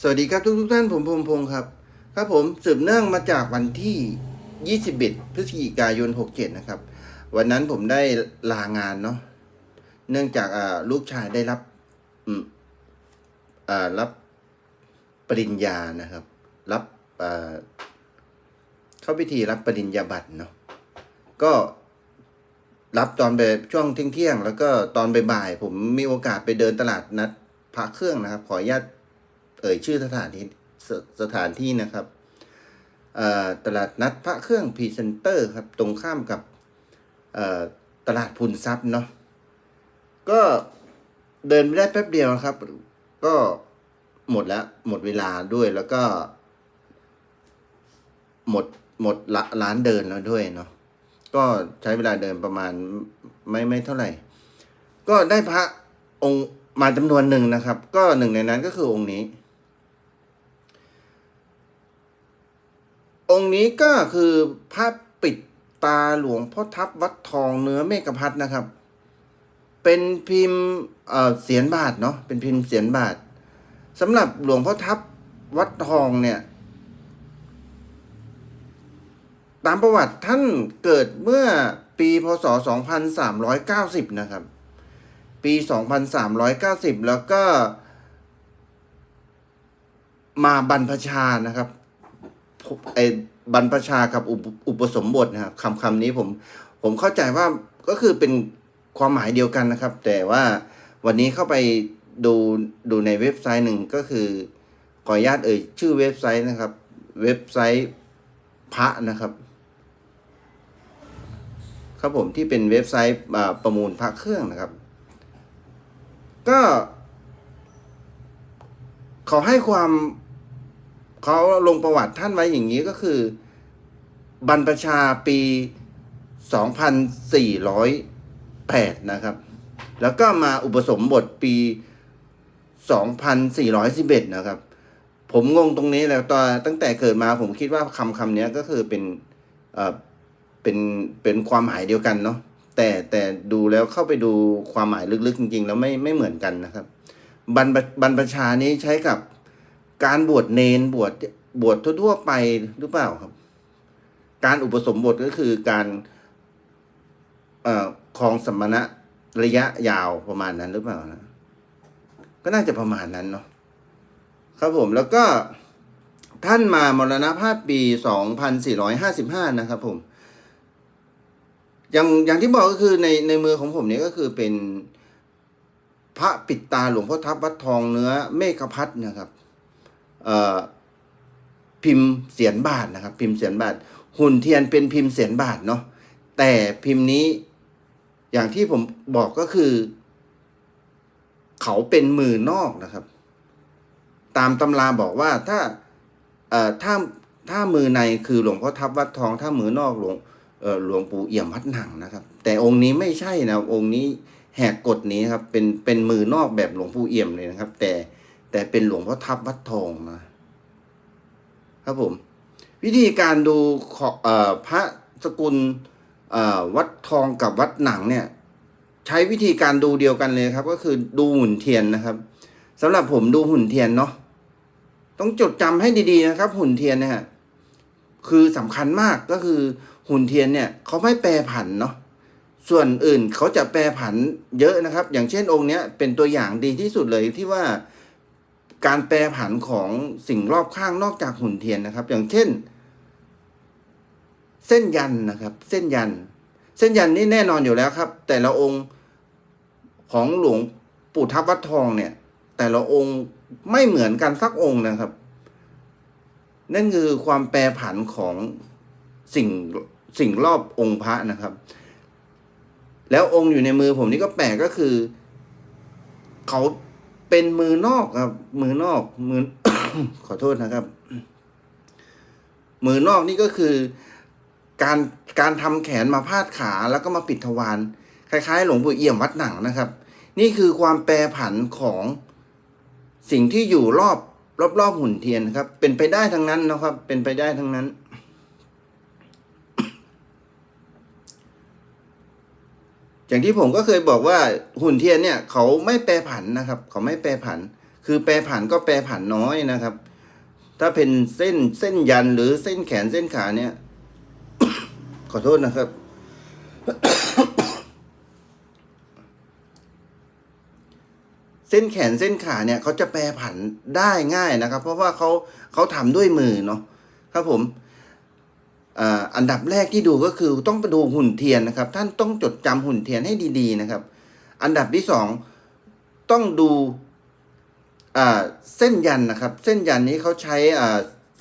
สวัสดีครับทุกทุกท่านผมพงพงศ์ครับ ครับผมสืบเนื่องมาจากวันที่ 21 พฤศจิกายน 67 นะครับ วันนั้นผมได้ลางานเนาะเนื่องจากอ่าลูกชายได้รับอืมอ่ารับปริญญานะครับ รับอ่าเข้าพิธีรับปริญญาบัตรเนาะก็รับตอนแบบช่วงเที่ยง แล้วก็ตอนบ่ายๆผมมีโอกาสไปเดินตลาดนัดพระเครื่องนะครับ ขออนุญาต เอ่ยชื่อสถานที่สสถานที่นะครับตลาดนัดพระเครื่องพรีเซนเตอร์ครับ ตรงข้ามกับตลาดพุนทรัพย์เนาะก็เดินไม่ได้แป๊บเดียวครับ ก็หมดแล้วหมดเวลาด้วยแล้วก็ หมดหมดละร้านเดินแล้วด้วยเนาะก็ใช้เวลาเดินประมาณไม่ไม่เท่าไหร่ ก็ได้พระองค์มาจำนวนหนึ่งนะครับ ก็หนึ่งในนั้นก็คือองค์นี้ องค์นี้ก็คือพระปิดตาหลวงพ่อทับวัดทองเนื้อเมฆพัฒน์นะครับ เป็นพิมพ์เสียนบาทเนาะเป็นพิมพ์เสียนบาทสำหรับหลวงพ่อทับวัดทองเนี่ย ตามประวัติท่านเกิดเมื่อปีพศ 2390 นะครับ ปี 2390 แล้วก็มาบรรพชานะครับ ไอบรรพชากับอุปอุปสมบทนะครับคำคำนี้ผมผมเข้าใจว่าก็คือเป็นความหมายเดียวกันนะครับ แต่ว่าวันนี้เข้าไปดูดูในเว็บไซต์หนึ่งก็คือขออนุญาตเอ่ยชื่อเว็บไซต์นะครับ เว็บไซต์พระนะครับ ครับผมที่เป็นเว็บไซต์ประมูลพระเครื่องนะครับ ก็เขาให้ความ เขาลงประวัติท่านไว้อย่างนี้ก็คือ บรรพชาปี 2408 นะครับ แล้วก็มาอุปสมบทปี 2411 นะครับ ผมงงตรงนี้แล้วตอนตั้งแต่เกิดมาผมคิดว่าคำคำนี้ก็คือเป็นเอ่อเป็นเป็นความหมายเดียวกันเนาะแต่แต่ดูแล้วเข้าไปดูความหมายลึกๆ จริง ๆ แล้วไม่ไม่เหมือนกันนะครับ บรรบรรพชานี้ใช้กับ การบวชเนนบวชบวชทั่วๆไปหรือเปล่าครับ การอุปสมบทก็คือการเอ่อครองสมณะระยะยาวประมาณนั้นหรือเปล่านะก็น่าจะประมาณนั้นเนาะครับผมแล้วก็ท่านมามรณภาพปี 2455 นะครับผม อย่างอย่างที่บอกก็คือในในมือของผมเนี่ยก็คือเป็นพระปิดตาหลวงพ่อทับวัดทองเนื้อเมฆพัฒน์นะครับ พิมพ์เสียนบาทนะครับ พิมพ์เสียนบาท หุ่นเทียนเป็นพิมพ์เสียนบาทเนาะแต่พิมพ์นี้อย่างที่ผมบอกก็คือ เขาเป็นมือนอกนะครับ ตามตำราบอกว่าถ้าเอ่อถ้าถ้ามือในคือหลวงพ่อทับวัดทอง ถ้ามือนอกหลวงเอ่อหลวงปู่เอี่ยมวัดหนังนะครับ แต่องค์นี้ไม่ใช่นะองค์นี้แหกกฎนี้ครับเป็นเป็นมือนอกแบบหลวงปู่เอี่ยมเลยนะครับ แต่ แต่เป็นหลวงพ่อทับวัดทองนะครับผม วิธีการดูขอพระสกุลวัดทองกับวัดหนังเนี่ย ใช้วิธีการดูเดียวกันเลยครับ ก็คือดูหุ่นเทียนนะครับสำหรับผมดูหุ่นเทียนเนาะต้องจดจำให้ดีๆนะครับ หุ่นเทียนเนี่ยคือสำคัญมากก็คือหุ่นเทียนเนี่ยเขาไม่แปรผันเนาะส่วนอื่นเขาจะแปรผันเยอะนะครับ อย่างเช่นองค์เนี้ยเป็นตัวอย่างดีที่สุดเลยที่ว่า การแปรผันของสิ่งรอบข้างนอกจากหุ่นเทียนนะครับ อย่างเช่น เส้นยันนะครับ เส้นยัน เส้นยันนี่แน่นอนอยู่แล้วครับ แต่ละองค์ของหลวงปู่ทับวัดทองเนี่ย แต่ละองค์ไม่เหมือนกันสักองค์นะครับ นั่นคือความแปรผันของสิ่งสิ่งรอบองค์พระนะครับ แล้วองค์อยู่ในมือผมนี่ก็แปลกก็คือ เขา เป็นมือนอกครับ มือนอกมือขอโทษนะครับ มือนอกนี่ก็คือการการทำแขนมาพาดขาแล้วก็มาปิดทวารคล้ายๆ หลวงปู่เอี่ยมวัดหนังนะครับ นี่คือความแปรผันของสิ่งที่อยู่รอบรอบรอบหุ่นเทียนครับ เป็นไปได้ทั้งนั้นนะครับ เป็นไปได้ทั้งนั้น อย่างที่ผมก็เคยบอกว่าหุ่นเทียนเนี่ยเขาไม่แปรผันนะครับ เขาไม่แปรผัน คือแปรผันก็แปรผันน้อยนะครับ ถ้าเป็นเส้นเส้นยันหรือเส้นแขนเส้นขาเนี่ย ขอโทษนะครับ เส้นแขนเส้นขาเนี่ยเขาจะแปรผันได้ง่ายนะครับ เพราะว่าเขาเขาทำด้วยมือเนาะครับผม อันดับแรกที่ดูก็คือต้องไปดูหุ่นเทียนนะครับ ท่านต้องจดจำหุ่นเทียนให้ดี ๆ นะครับ อันดับที่สองต้องดูเส้นยันนะครับ เส้นยันนี้เขาใช้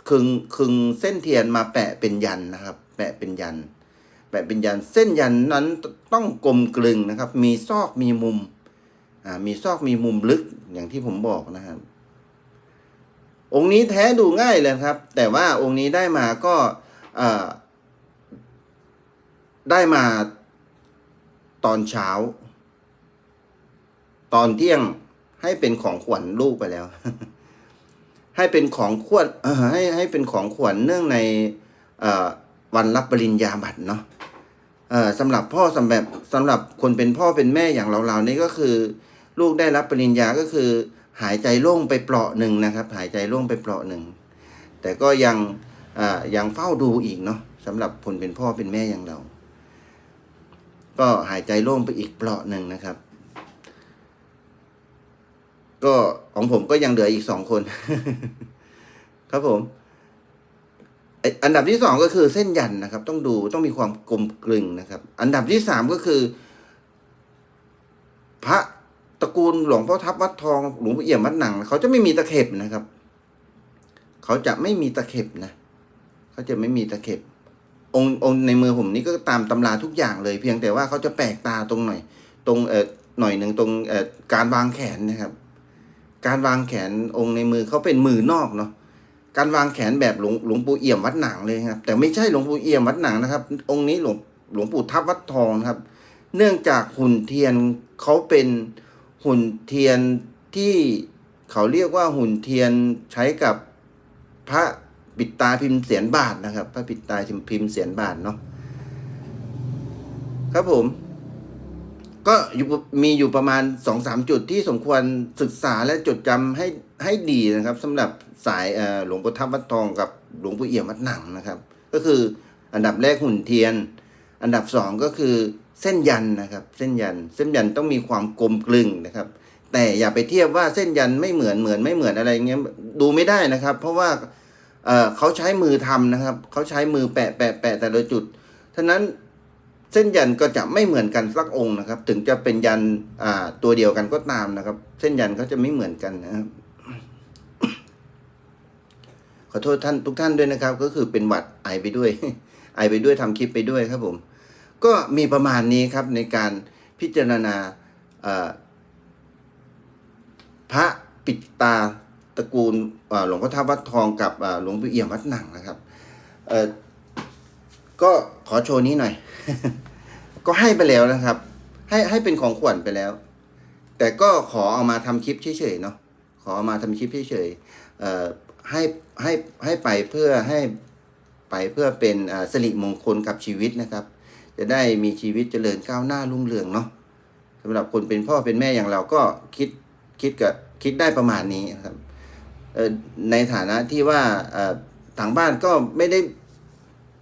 คึงคึงเส้นเทียนมาแปะเป็นยันนะครับ แปะเป็นยัน แปะเป็นยัน เส้นยันนั้นต้องกลมกลึงนะครับ มีซอกมีมุมมีซอกมีมุมลึกอย่างที่ผมบอกนะครับ องค์นี้แท้ดูง่ายเลยครับ แต่ว่าองค์นี้ได้มาก็อ่า ได้มาตอนเช้า ตอนเที่ยงให้เป็นของขวัญลูกไปแล้ว ให้เป็นของขวัญให้ให้เป็นของขวัญเนื่องในวันรับปริญญาบัตรเนาะสำหรับพ่อสำหรับสำหรับคนเป็นพ่อเป็นแม่อย่างเราเรานี่ก็คือ ลูกได้รับปริญญาก็คือ หายใจโล่งไปเปราะหนึ่งนะครับ หายใจโล่งไปเปราะหนึ่งแต่ก็ยังยังเฝ้าดูอีกเนาะสำหรับคนเป็นพ่อเป็นแม่อย่างเรา ก็หายใจโล่งไปอีกเปราะหนึ่งนะครับ ก็ของผมก็ยังเหลืออีกสองคน ครับผมอ้อันดับที่สองก็คือเส้นยันนะครับ ต้องดูต้องมีความกลมกลึงนะครับ อันดับที่สามก็คือ พระตระกูลหลวงพ่อทับวัดทองหลวงพ่อเอี่ยมวัดหนังเขาจะไม่มีตะเข็บนะครับ เขาจะไม่มีตะเข็บนะเขาจะไม่มีตะเข็บ องค์องค์ในมือผมนี่ก็ตามตำราทุกอย่างเลย เพียงแต่ว่าเขาจะแปลกตาตรงหน่อย ตรงเอ่อหน่อยหนึ่งตรงเอ่อการวางแขนนะครับ การวางแขนองค์ในมือเขาเป็นมือนอกเนาะการวางแขนแบบหลวงหลวงปู่เอี่ยมวัดหนังเลยครับ แต่ไม่ใช่หลวงปู่เอี่ยมวัดหนังนะครับ องค์นี้หลวงหลวงปู่ทับวัดทองครับ เนื่องจากหุ่นเทียนเขาเป็นหุ่นเทียนที่เขาเรียกว่าหุ่นเทียนใช้กับพระ ปิดตาพิมพ์เสียนบาทนะครับพระปิดตาพิมพ์เสียนบาทเนาะครับผม ก็อยู่มีอยู่ประมาณสองสามจุดที่สมควรศึกษาและจดจำให้ให้ดีนะครับสำหรับสายหลวงปู่ทับวัดทองกับหลวงปู่เอี่ยมวัดหนังนะครับ ก็คืออันดับแรกหุ่นเทียน อันดับสองก็คือเส้นยันนะครับ เส้นยัน เส้นยันต้องมีความกลมกลึงนะครับ แต่อย่าไปเทียบว่าเส้นยันไม่เหมือนเหมือนไม่เหมือนอะไรเงี้ยดูไม่ได้นะครับ เพราะว่า เอ่อเขาใช้มือทำนะครับ เขาใช้มือแปะแปะแปะแต่ละจุดฉะนั้นเส้นยันก็จะไม่เหมือนกันสักองค์นะครับ ถึงจะเป็นยันอ่าตัวเดียวกันก็ตามนะครับ เส้นยันเขาจะไม่เหมือนกันนะครับ ขอโทษท่านทุกท่านด้วยนะครับ ก็คือเป็นหวัดไอไปด้วย ไอไปด้วยทำคลิปไปด้วยครับผม ก็มีประมาณนี้ครับในการพิจารณาพระปิดตา ตระกูลหลวงพ่อทับวัดทองกับหลวงปู่เอี่ยมวัดหนังนะครับเออก็ขอโชว์นี้หน่อย ก็ให้ไปแล้วนะครับ ให้ให้เป็นของขวัญไปแล้ว แต่ก็ขอเอามาทำคลิปเฉยๆเนาะขอเอามาทำคลิปเฉยๆเอ่อให้ให้ให้ไปเพื่อให้ไปเพื่อเป็นสิริมงคลกับชีวิตนะครับ จะได้มีชีวิตเจริญก้าวหน้ารุ่งเรืองเนาะสำหรับคนเป็นพ่อเป็นแม่อย่างเราก็คิดคิดกับคิดได้ประมาณนี้ครับ ในฐานะที่ว่าทางบ้านก็ไม่ได้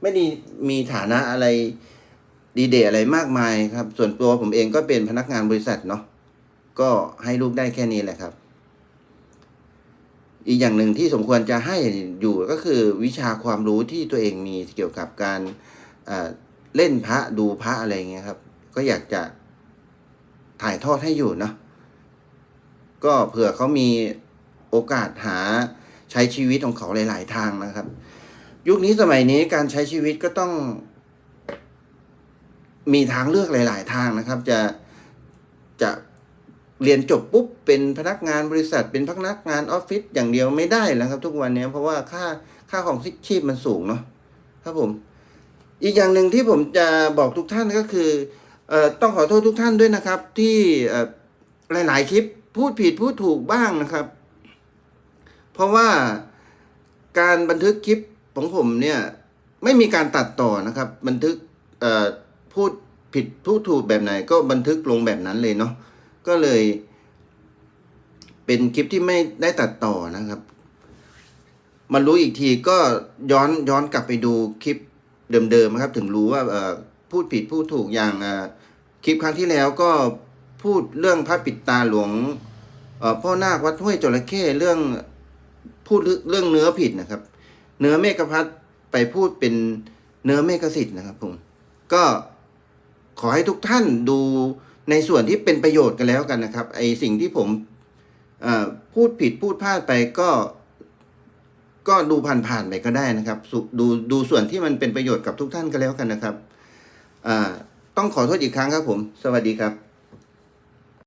ไม่ได้มีฐานะอะไรดีเดอะไรมากมายครับ ส่วนตัวผมเองก็เป็นพนักงานบริษัทเนาะก็ให้ลูกได้แค่นี้แหละครับ อีกอย่างหนึ่งที่สมควรจะให้อยู่ก็คือวิชาความรู้ที่ตัวเองมีเกี่ยวกับการเล่นพระดูพระอะไรเงี้ยครับ ก็อยากจะถ่ายทอดให้อยู่เนาะก็เผื่อเขามี โอกาสหาใช้ชีวิตของเขาหลาย ๆ ทางนะครับ ยุคนี้สมัยนี้การใช้ชีวิตก็ต้อง มีทางเลือกหลาย ๆ ทางนะครับ จะจะเรียนจบปุ๊บเป็นพนักงานบริษัท เป็นพนักงานออฟฟิศอย่างเดียวไม่ได้แล้วครับ ทุกวันนี้เพราะว่าค่าค่าของชีพมันสูงเนาะครับผม อีกอย่างหนึ่งที่ผมจะบอกทุกท่านก็คือเอ่อต้องขอโทษทุกท่านด้วยนะครับ ที่หลาย ๆ คลิปพูดผิดพูดถูกบ้างนะครับ ราะว่าการบันทึกคลิปของผมเนี่ยไม่มีการตัดต่อนะครับ บันทึกพูดผิดพูดถูกแบบไหนก็บันทึกลงแบบนั้นเลยเนาะก็เลย เป็นคลิปที่ไม่ได้ตัดต่อนะครับมารู้อีกทีก็ย้อนย้อนกลับไปดูคลิปเดิมๆครับ ถึงรู้ว่าพูดผิดพูดถูกอย่างคลิปครั้งที่แล้วก็พูดเรื่องพระปิดตาหลวงพ่อนาควัดห้วยจระเข้เรื่อง พูดเรื่องเนื้อผิดนะครับ เนื้อเมฆพัฒน์ไปพูดเป็นเนื้อเมฆสิทธิ์นะครับผมก็ขอให้ทุกท่านดูในส่วนที่เป็นประโยชน์กันแล้วกันนะครับ ไอสิ่งที่ผมพูดผิดพูดพลาดไปก็ ก็ดูผ่านๆไปก็ได้นะครับ ดูดูส่วนที่มันเป็นประโยชน์กับทุกท่านก็แล้วกันนะครับต้องขอโทษอีกครั้งครับผม สวัสดีครับ